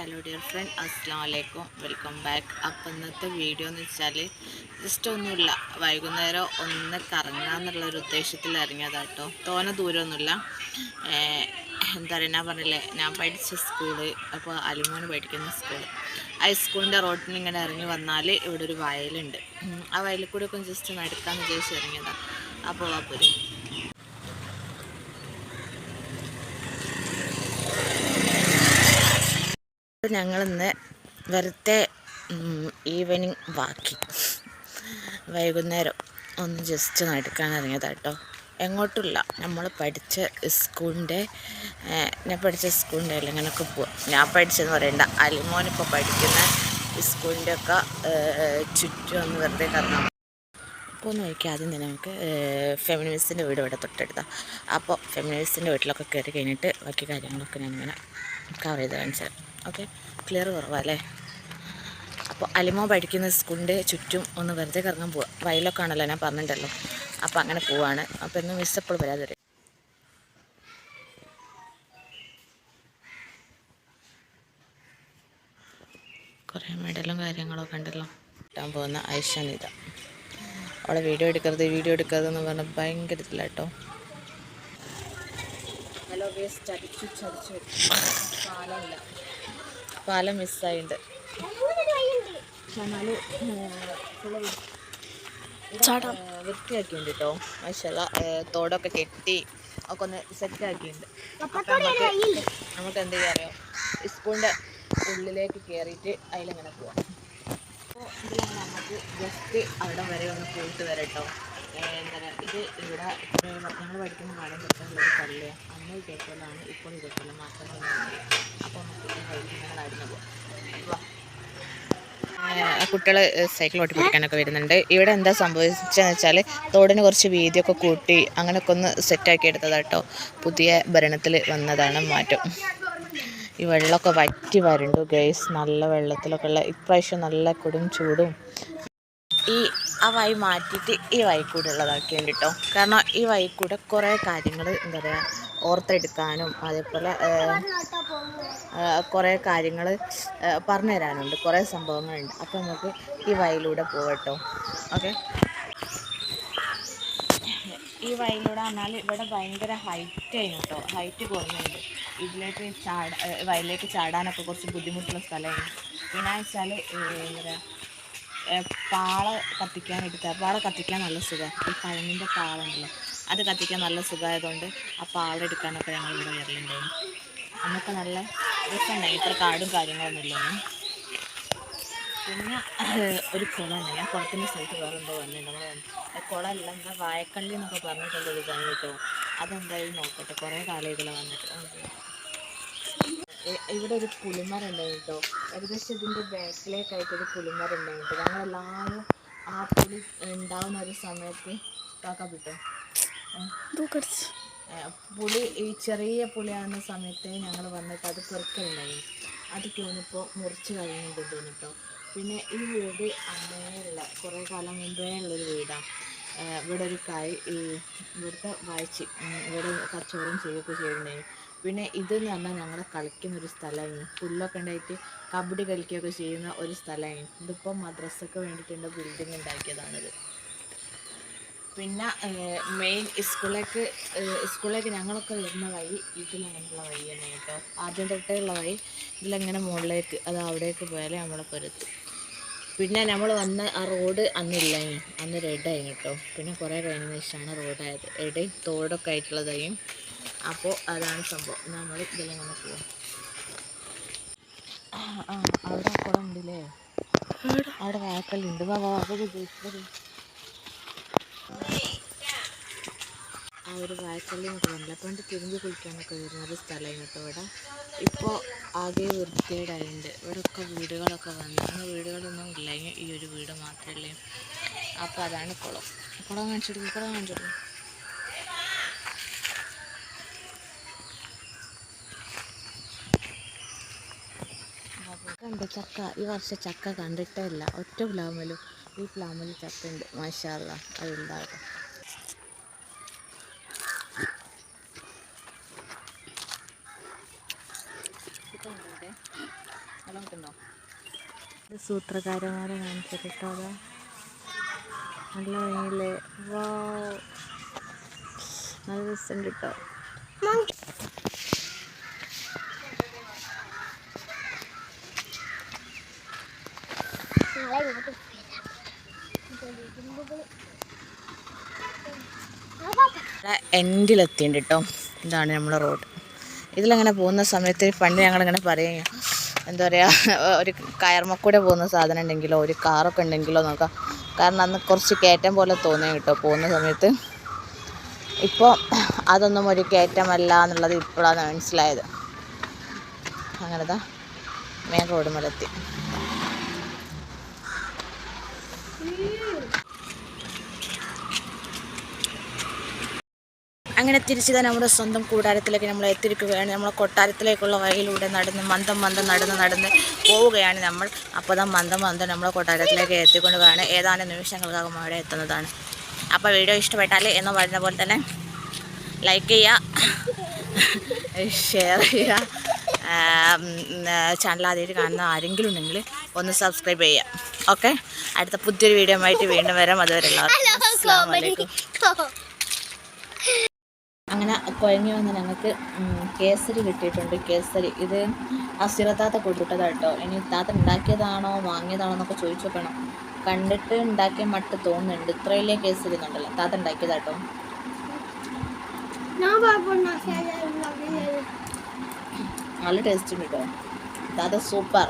Hello dear friend അസ്സാം വലൈക്കും welcome back അപ്പം ഇന്നത്തെ വീഡിയോ എന്ന് വെച്ചാൽ ജസ്റ്റ് ഒന്നുമില്ല. വൈകുന്നേരം ഒന്ന് കറങ്ങാന്നുള്ള ഒരു ഉദ്ദേശത്തിൽ കേട്ടോ തോന ദൂരമൊന്നുമില്ല. എന്താ പറയുക ഞാൻ പറഞ്ഞില്ലേ ഞാൻ പഠിച്ച സ്കൂൾ അപ്പോൾ അലിമോന് പഠിക്കുന്ന സ്കൂൾ ഹൈസ്കൂളിന്റെ റോഡിൽ ഇങ്ങനെ ഇറങ്ങി വന്നാൽ ഇവിടെ ഒരു വയലുണ്ട്. ആ വയലിൽ കൂടെ ഒക്കെ ജസ്റ്റ് നടക്കാമെന്ന് ഉദ്ദേശിച്ച് ഇറങ്ങിയതാണ് അപ്പോൾ ആ ഞങ്ങളിന്ന് വെറുതെ ഈവനിങ് വാക്കി വൈകുന്നേരം ഒന്ന് ജസ്റ്റ് നടക്കാൻ ഇറങ്ങിയതാണ് കേട്ടോ എങ്ങോട്ടുമില്ല. നമ്മൾ പഠിച്ച സ്കൂളിന്റെ ഞാൻ പഠിച്ച സ്കൂളിന്റെ എല്ലാം ഇങ്ങനെയൊക്കെ പോവാം. ഞാൻ പഠിച്ചെന്ന് പറയണ്ട. അലിമോനിപ്പോൾ പഠിക്കുന്ന സ്കൂളിന്റെ ഒക്കെ ചുറ്റും ഒന്ന് വെറുതെ കറങ്ങാം അപ്പോൾ ഒന്ന് നോക്കിയാൽ ആദ്യം തന്നെ നമുക്ക് ഫെമിനിസ്റ്റിന്റെ വീട് ഇവിടെ തൊട്ടടുത്താണ് അപ്പോൾ ഫെമിനിസ്റ്റിന്റെ വീട്ടിലൊക്കെ കയറി കഴിഞ്ഞിട്ട് ബാക്കി കാര്യങ്ങളൊക്കെ ഞാനിങ്ങനെ കവർ ചെയ്ത് കാണിച്ചു ഓക്കെ. ക്ലിയർ കുറവല്ലേ അപ്പോൾ അലിമോ പഠിക്കുന്ന സ്കൂളിന്റെ ചുറ്റും ഒന്ന് വെറുതെ കറങ്ങാൻ പോവാം. വയലൊക്കെ ആണല്ലോ ഞാൻ പറഞ്ഞിട്ടുണ്ടല്ലോ അപ്പോൾ അങ്ങനെ പോവാണ്. അപ്പോൾ ഇന്ന് മിസ് എപ്പോൾ വരാതെ വരും. കുറേ മെഡലും കാര്യങ്ങളൊക്കെ ഉണ്ടല്ലോ. കിട്ടാൻ പോകുന്ന ഐഷനിത അവളെ വീഡിയോ എടുക്കരുത് വീഡിയോ എടുക്കരുത് എന്ന് പറഞ്ഞാൽ ഭയങ്കര ഇതില്ല കേട്ടോ ഹലോ വേസ്റ്റ് ചതിച്ചു ചടിച്ചു പാലം മിസ്സായിട്ടുണ്ട് വൃത്തിയാക്കിയിട്ടുണ്ട് കേട്ടോ മഷല തോടൊക്കെ കെട്ടി ഒക്കെ ഒന്ന് സെറ്റ് ആക്കിയിട്ടുണ്ട് അപ്പൊ നമുക്ക് നമുക്ക് എന്ത് ചെയ്യാൻ അറിയാം? സ്കൂളിന്റെ ഉള്ളിലേക്ക് കയറിയിട്ട് അതിലിങ്ങനെ പോവാം. അപ്പോൾ നമുക്ക് ജസ്റ്റ് അവിടെ വരെ ഒന്ന് പോയിട്ട് വരാം കേട്ടോ എന്താ പറയുക ഇത് ഇവിടെ ഞങ്ങൾ പഠിക്കുന്ന കാലം തൊട്ടുള്ള ഒരു പള്ളിയാണ് അന്ന് ഇതേപോലെയാണ് ഇപ്പോൾ ഇതേപോലെ മാറ്റങ്ങളൊന്നും അപ്പോൾ നമുക്ക് നടന്നു പോവാം. കുട്ടികൾ സൈക്കിൾ ഓട്ടി വരുന്നുണ്ട്. ഇവിടെ എന്താ സംഭവിച്ചതെന്ന് വെച്ചാൽ തോടിന് കുറച്ച് വീതിയൊക്കെ കൂട്ടി അങ്ങനെയൊക്കെ ഒന്ന് സെറ്റാക്കി എടുത്തതാട്ടോ. പുതിയ ഭരണത്തിൽ വന്നതാണ് മാറ്റം. ഈ വെള്ളമൊക്കെ വറ്റി വരണ്ടു ഗൈസ് നല്ല വെള്ളത്തിലൊക്കെ ഉള്ള ഇപ്രാവശ്യം നല്ല കൊടും ചൂടും. ഈ ആ വഴി മാറ്റിയിട്ട് ഈ വഴി ഉള്ളതാക്കിയാണ് ഉള്ളതാക്കിയുണ്ട് കേട്ടോ കാരണം ഈ വഴിക്കൂടെ കൂടെ കുറേ കാര്യങ്ങൾ എന്താ പറയുക ഓർത്തെടുക്കാനും അതേപോലെ കുറേ കാര്യങ്ങൾ പറഞ്ഞു തരാനുണ്ട് കുറേ സംഭവങ്ങളുണ്ട്. അപ്പോൾ നമുക്ക് ഈ വഴിയിലൂടെ പോകട്ടോ ഓക്കെ? ഈ വയലിലൂടെ പറഞ്ഞാൽ ഇവിടെ ഭയങ്കര ഹൈറ്റ് ആയിരുന്നു കേട്ടോ ഹൈറ്റ് കുറഞ്ഞുണ്ട്. ഇതിലേക്ക് ചാട വയലിലേക്ക് ചാടാനൊക്കെ കുറച്ച് ബുദ്ധിമുട്ടുള്ള സ്ഥലമായിരുന്നു. പിന്നെ വെച്ചാൽ എന്താ പറയുക പാള കത്തിക്കാൻ എടുത്ത പാള കത്തിക്കാൻ നല്ല സുഖമാണ് ഈ പഴങ്ങിന്റെ പാളുണ്ടല്ലോ അത് കത്തിക്കാൻ നല്ല സുഖമായതുകൊണ്ട് ആ പാള എടുക്കാനൊക്കെ ഞങ്ങൾ ഇവിടെ വരലുണ്ടായിരുന്നു. അന്നൊക്കെ നല്ല രസമുണ്ടായി ഇത്ര കാടും കാര്യങ്ങളൊന്നും പിന്നെ ഒരു കുളമുണ്ട് ഞാൻ കുളത്തിന്റെ സ്ഥലത്ത് വേറെ എന്തോ വന്നിട്ടുണ്ട്. കുളമല്ല എന്താ വായക്കള്ളി എന്നൊക്കെ പറഞ്ഞിട്ടുള്ള ഒരു കേട്ടോ. അതെന്തായാലും നോക്കട്ടെ. കുറേ കാലങ്ങളെ വന്നിട്ട്. എ- ഇവിടെ ഒരു പുളിമരം ഉണ്ടായിരുന്നു കേട്ടോ ഏകദേശം ഇതിന്റെ ബാക്കിലേക്കായിട്ട് ഒരു പുളിമരം ഉണ്ടായിരുന്നു ഞങ്ങളെല്ലാവരും ആ പുളി ഉണ്ടാവുന്ന ഒരു സമയത്ത് കാക്ക കിട്ടും പുളി ഈ ചെറിയ പുളിയാകുന്ന സമയത്ത് ഞങ്ങൾ വന്നിട്ട് അത് പെറുക്കലുണ്ടായി. അത് തോന്നിപ്പോൾ മുറിച്ച് കഴിഞ്ഞിട്ട് തോന്നിട്ടോ പിന്നെ ഈ വീട് അന്നേയുള്ള കുറേ കാലം മുമ്പേ ഉള്ളൊരു വീടാണ് ഇവിടെ ഒരു കായ് ഈ ഇവിടുത്തെ വായിച്ച് ഇവിടെ കച്ചവടം ചെയ്യുകയൊക്കെ ചെയ്യുന്നുണ്ടായിരുന്നു പിന്നെ ഇതെന്ന് പറഞ്ഞാൽ ഞങ്ങൾ കളിക്കുന്ന ഒരു സ്ഥലമായിരുന്നു പുല്ലൊക്കെ ഉണ്ടായിട്ട് കബഡി കളിക്കുകയൊക്കെ ചെയ്യുന്ന ഒരു സ്ഥലമായിരുന്നു ഇതിപ്പോൾ മദ്രസക്ക് വേണ്ടിയിട്ടുണ്ട് ബിൽഡിംഗ് ഉണ്ടാക്കിയതാണിത് പിന്നെ മെയിൻ സ്കൂളിലേക്ക് സ്കൂളിലേക്ക് ഞങ്ങളൊക്കെ വരുന്ന വഴി ഇതിലങ്ങനെയുള്ള വഴിയാണ് കേട്ടോ. ആദ്യം തൊട്ടേ ഉള്ള വഴി ഇതിലങ്ങനെ മുകളിലേക്ക് അത് അവിടേക്ക് പോയാലേ നമ്മളെ പൊരുത്തും. പിന്നെ നമ്മൾ വന്ന ആ റോഡ് അന്നില്ല അന്ന് റെഡായി കേട്ടോ പിന്നെ കുറേ കഴിഞ്ഞാണ് റോഡായത് എടയും തോടൊക്കെ ആയിട്ടുള്ളതായും അപ്പോൾ അതാണ് സംഭവം നമ്മൾ ഇതിലങ്ങനെ പോവാം അവിടെ കുളം ഉണ്ടല്ലേ അവിടെ വാക്കലുണ്ട് വാ വാ വരൂ ഗയ്സ്, വരൂ ആ ഒരു വായക്കള്ളി എന്നൊക്കെ പറഞ്ഞില്ല പണ്ട് തിരിഞ്ഞ് കുളിക്കാനൊക്കെ വരുന്ന ഒരു സ്ഥലമാണ് കേട്ടോ ഇവിടെ. ഇപ്പോൾ ആകെ വൃത്തികേടായിട്ടുണ്ട്. ഇവിടെയൊക്കെ വീടുകളൊക്കെ വന്നു. അങ്ങനെ വീടുകളൊന്നും ഇല്ല. ഈ- ഒരു വീട് മാത്രമല്ലേ അപ്പോൾ അതാണ് കുളം. കുളം കാണിച്ചിട്ട് കുളം കാണിച്ചിട്ട് കണ്ട് ചക്ക? ഈ വർഷം ചക്ക കണ്ടിട്ടേ ഇല്ല. ഒറ്റ പ്ലാമലും ഈ പ്ലാമലും ചക്ക ഉണ്ട്. മാഷാല്ല അതുണ്ടാകും വെള്ളം കിട്ടുന്നോ ഇത് സൂത്രകാരന്മാരെ കാണിച്ചത് കേട്ടോ അതാ. നല്ല ഭംഗിയില്ലേ? വാ. നല്ല രസം കിട്ടോ. എൻഡിലെത്തിയിട്ടുണ്ട് കേട്ടോ. ഇതാണ് നമ്മുടെ റോഡ് ഇതിലങ്ങനെ പോകുന്ന സമയത്ത് പണ്ട് ഞങ്ങളിങ്ങനെ പറയും എന്താ പറയുക ഒരു കയർമക്കൂടെ പോകുന്ന സാധനം ഉണ്ടെങ്കിലോ ഒരു കാറൊക്കെ ഉണ്ടെങ്കിലോ നോക്കാം. കാരണം അന്ന് കുറച്ച് കയറ്റം പോലെ തോന്നി കേട്ടോ പോകുന്ന സമയത്ത്. ഇപ്പോൾ അതൊന്നും ഒരു കയറ്റമല്ല എന്നുള്ളത് ഇപ്പോഴാണ് മനസ്സിലായത്. അങ്ങനെതാ മെയിൻ റോഡ് മലത്തി. അങ്ങനെ തിരിച്ച് തന്നെ നമ്മുടെ സ്വന്തം കൂടാരത്തിലേക്ക് നമ്മൾ എത്തിരിക്കുകയാണ്. നമ്മളെ കൊട്ടാരത്തിലേക്കുള്ള വഴിയിലൂടെ നടന്ന് മന്ദം മന്ദം നടന്ന് നടന്ന് പോവുകയാണ് നമ്മൾ. അപ്പോൾ തന്നെ മന്ദം മന്ദം നമ്മളെ കൊട്ടാരത്തിലേക്ക് എത്തിക്കൊണ്ട് വേണം ഏതാനും നിമിഷങ്ങൾക്കകം അവിടെ എത്തുന്നതാണ്. അപ്പോൾ വീഡിയോ ഇഷ്ടപ്പെട്ടാൽ എന്ന് പറഞ്ഞ പോലെ തന്നെ ലൈക്ക് ചെയ്യുക ഷെയർ ചെയ്യുക ചാനൽ ആദ്യമായിട്ട് കാണുന്ന ആരെങ്കിലും ഉണ്ടെങ്കിൽ ഒന്ന് സബ്സ്ക്രൈബ് ചെയ്യുക. ഓക്കെ അടുത്ത പുതിയൊരു വീഡിയോ ആയിട്ട് വീണ്ടും വരാം. അതുവരെ എല്ലാവർക്കും കുഴങ്ങി വന്ന് ഞങ്ങൾക്ക് കേസരി കിട്ടിയിട്ടുണ്ട്. കേസരി ഇത് അസിറത്താത്ത കൊടുത്തതാ കേട്ടോ ഇനി താത്ത ഉണ്ടാക്കിയതാണോ വാങ്ങിയതാണോ എന്നൊക്കെ ചോദിച്ചു നോക്കണം. കണ്ടിട്ട് ഉണ്ടാക്കിയ മട്ട് തോന്നുന്നുണ്ട്. ഇത്രയില്ലേ കേസരി എന്നുണ്ടല്ലോ. താത്ത ഉണ്ടാക്കിയതാ കേട്ടോ നല്ല ടേസ്റ്റ് ഉണ്ട് കേട്ടോ താത്ത സൂപ്പർ.